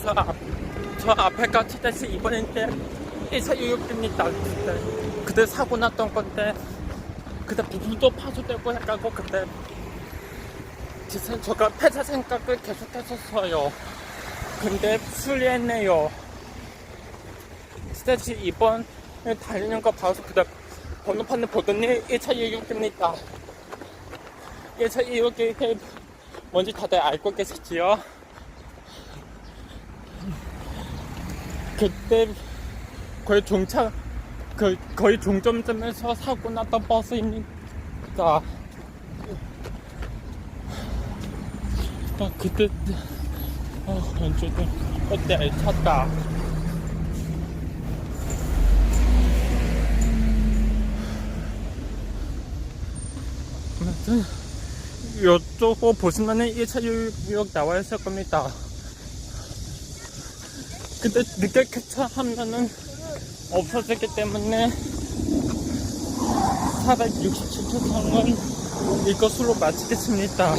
저, 앞, 저 앞에가 7-2번인데 1차 유육입니다. 그때, 그때 사고 났던 건데 그때 부부도 파손되고 해가고 그때 진짜 저가 폐차 생각을 계속했었어요. 근데 수리했네요. 스테치 2번 달리는 거 봐서 그때 번호판을 보더니 1차 유육입니다. 1차 유육이 뭔지 다들 알고 계시지요? 그때 거의 종차 그 거의 종점점에서 사고 났던 버스입니다. 아 그때 아 왼쪽에 어때 찼다. 아무튼 이쪽 보시면은 1차 유역 나와 있을 겁니다. 근데 늦게 캡처하면은 없어지기 때문에 467초 상은 이것으로 마치겠습니다.